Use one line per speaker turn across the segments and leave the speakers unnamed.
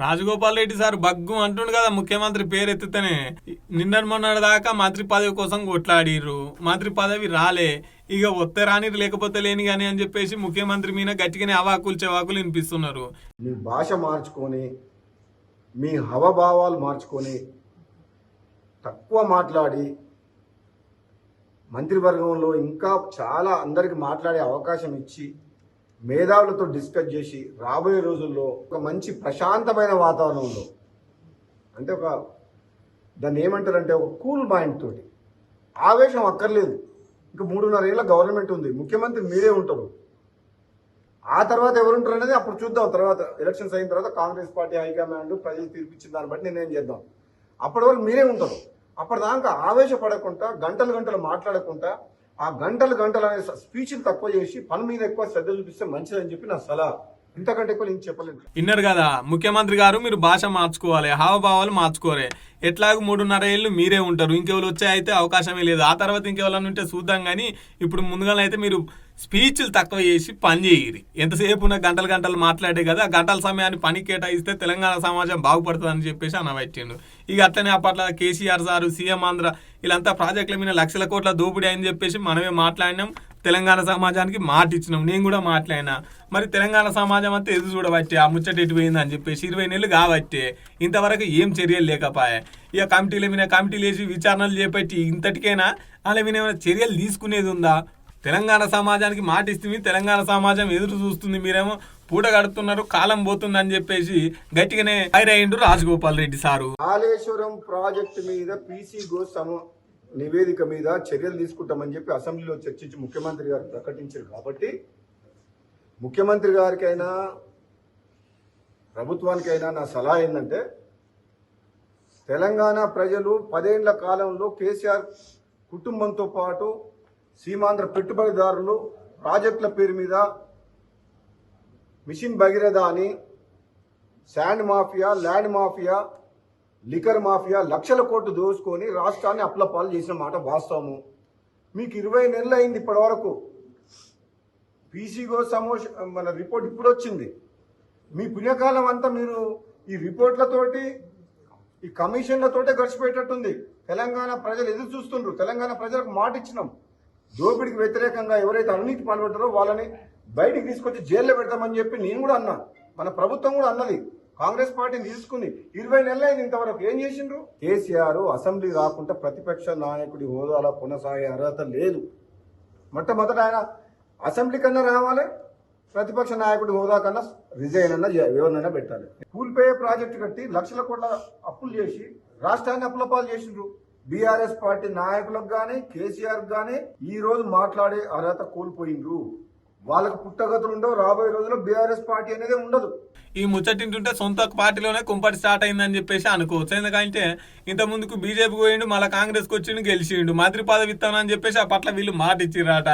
Rajagopal Reddy sir bug అంటుండు కదా ముఖ్యమంత్రి పేరు నిన్న నిన్నటి మొన్నటి దాకా మంత్రి పదవి కోసం కొట్లాడిర్రు. మంత్రి పదవి రాలే. ఇక వస్తే రాని లేకపోతే లేని కానీ అని చెప్పేసి ముఖ్యమంత్రి మీద గట్టిగానే అవాకులు చెవాకులు వినిపిస్తున్నారు.
మీ భాష మార్చుకొని మీ హవభావాలు మార్చుకొని తక్కువ మాట్లాడి మంత్రివర్గంలో ఇంకా చాలా అందరికి మాట్లాడే అవకాశం ఇచ్చి మేధావులతో డిస్కస్ చేసి రాబోయే రోజుల్లో ఒక మంచి ప్రశాంతమైన వాతావరణంలో అంటే ఒక దాన్ని ఏమంటారంటే ఒక కూల్ మైండ్ తోటి. ఆవేశం అక్కర్లేదు. ఇంకా మూడున్నర ఏళ్ళ గవర్నమెంట్ ఉంది. ముఖ్యమంత్రి మీరే ఉంటారు. ఆ తర్వాత ఎవరుంటారు అనేది అప్పుడు చూద్దాం. తర్వాత ఎలక్షన్స్ అయిన తర్వాత కాంగ్రెస్ పార్టీ హైకమాండ్ ప్రజలు తీర్పిచ్చిన దాన్ని బట్టి నిర్ణయం చేద్దాం. అప్పటి వరకు మీరే ఉంటారు. అప్పటిదాకా ఆవేశపడకుండా గంటలు గంటలు మాట్లాడకుండా ఆ గంటలు గంటలు అనే స్పీచ్లు తక్కువ చేసి పని మీద ఎక్కువ శ్రద్ధ చూపిస్తే మంచిదని చెప్పి నా సలహా. ఇంతకంటే ఎక్కువ నేను చెప్పలేను.
విన్నారు కదా ముఖ్యమంత్రి గారు మీరు భాష మార్చుకోవాలి హావభావాలు మార్చుకోరే. ఎట్లాగ మూడున్నర ఏళ్ళు మీరే ఉంటారు ఇంకెవరు వచ్చే అయితే అవకాశమే లేదు. ఆ తర్వాత ఇంకెవరైనా ఉంటే చూద్దాం కానీ ఇప్పుడు ముందుగానే అయితే మీరు స్పీచ్లు తక్కువ చేసి పని చేయరు. ఎంతసేపు ఉన్న గంటలు గంటలు మాట్లాడే కదా ఆ గంటల సమయాన్ని పని కేటాయిస్తే తెలంగాణ సమాజం బాగుపడుతుందని చెప్పేసి అనబెట్టిండు. ఇక అట్లనే అప్పట్లో కేసీఆర్ సారు సీఎం ఆంధ్ర వీళ్ళంతా ప్రాజెక్టుల మీద లక్షల కోట్ల దోపిడీ అని చెప్పేసి మనమే మాట్లాడినాం. తెలంగాణ సమాజానికి మాట ఇచ్చినాం నేను కూడా మాట్లాడినా. మరి తెలంగాణ సమాజం అంతా ఎదురు చూడబట్టే ఆ ముచ్చట ఎటుపోయింది అని చెప్పేసి ఇరవై నెలలు కాబట్టే ఇంతవరకు ఏం చర్యలు లేకపోయా. ఇక కమిటీలు మీద కమిటీలు వేసి విచారణలు చేపట్టి ఇంతటికైనా వాళ్ళ మీద ఏమైనా చర్యలు తీసుకునేది ఉందా? తెలంగాణ సమాజానికి మాట ఇస్తుంది తెలంగాణ సమాజం ఎదురు చూస్తుంది మీరేమో పూట కడుతున్నారు కాలం పోతుంది అని చెప్పేసి గట్టిగానే ఫైర్ అయ్యిండు రాజగోపాల్ రెడ్డి సారు.
కాళేశ్వరం ప్రాజెక్టు మీద పీసీ గో సమ నివేదిక మీద చర్యలు తీసుకుంటామని చెప్పి అసెంబ్లీలో చర్చించి ముఖ్యమంత్రి గారు ప్రకటించారు కాబట్టి ముఖ్యమంత్రి గారికైనా ప్రభుత్వానికైనా నా సలహా ఏంటంటే తెలంగాణ ప్రజలు పదేళ్ళ కాలంలో కేసీఆర్ కుటుంబంతో పాటు సీమాంధ్ర పెట్టుబడిదారులు ప్రాజెక్టుల పేరు మీద మిషన్ భగీరథ అని sand mafia land mafia liquor mafia లక్షల కోట్లు దోచుకొని రాష్ట్రాన్ని అప్లపాలు చేసిన మాట వాస్తవము. మీకు ఇరవై నెలలు అయింది ఇప్పటి వరకు పీసీగో సమోష మన రిపోర్ట్ ఇప్పుడు వచ్చింది మీ పుణ్యకాలం అంతా మీరు ఈ రిపోర్ట్లతోటి ఈ కమిషన్లతోటే గడిచిపోయేటట్టుంది. తెలంగాణ ప్రజలు ఎదురు చూస్తుండ్రు. తెలంగాణ ప్రజలకు మాట ఇచ్చినాం. దోపిడికి వ్యతిరేకంగా ఎవరైతే అవినీతి పాల్పడ్డారో వాళ్ళని బయటికి తీసుకొచ్చి జైల్లో పెడతామని చెప్పి నేను కూడా అన్నా. మన ప్రభుత్వం కూడా అన్నది. కాంగ్రెస్ పార్టీని తీసుకుని ఇరవై నెలలైంది ఇంతవరకు. ఏం చేసిండ్రు? కేసీఆర్ అసెంబ్లీ రాకుండా ప్రతిపక్ష నాయకుడి హోదాలో కొనసాగే అర్హత లేదు. మొట్టమొదట ఆయన అసెంబ్లీ కన్నా రావాలి ప్రతిపక్ష నాయకుడి హోదా కన్నా రిజైన్ అన్న చే- ఎవరినైనా పెట్టాలి. కూల్పోయే ప్రాజెక్టు కట్టి లక్షల కోట్ల అప్పులు చేసి రాష్ట్రాన్ని అప్పులపాలు చేసిండ్రు. బీఆర్ఎస్ పార్టీ నాయకులకు కానీ కేసీఆర్ కానీ ఈ రోజు మాట్లాడే అర్హత కోల్పోయిండ్రు. వాళ్ళకు పుట్టగతులు ఉండవు రాబోయే రోజుల్లో బీఆర్ఎస్ పార్టీ అనేది ఉండదు.
ఈ ముచ్చటింటుంటే సొంత పార్టీలోనే కుంపటి స్టార్ట్ అయిందని చెప్పేసి అనుకోవచ్చు. ఎందుకంటే ఇంత ముందుకు బీజేపీ పోయిండు మళ్ళీ కాంగ్రెస్కి వచ్చిండు గెలిచిండు. మంత్రి పదవి ఇస్తానని చెప్పేసి ఆ పట్ల వీళ్ళు మాట ఇచ్చిరాట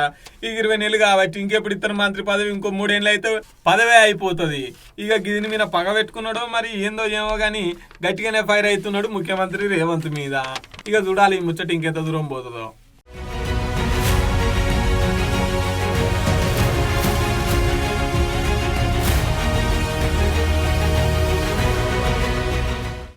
ఈ ఇరవై నెలలు కాబట్టి ఇంకెప్పుడు ఇస్తారు మంత్రి పదవి? ఇంకో మూడేళ్ళు అయితే పదవే అయిపోతుంది. ఇక గిదిని మీద పగ పెట్టుకున్నాడో మరి ఏందో ఏమో కానీ గట్టిగానే ఫైర్ అవుతున్నాడు ముఖ్యమంత్రి రేవంత్ మీద. ఇక చూడాలి ఈ ముచ్చట ఇంకెంత దూరం పోతుందో.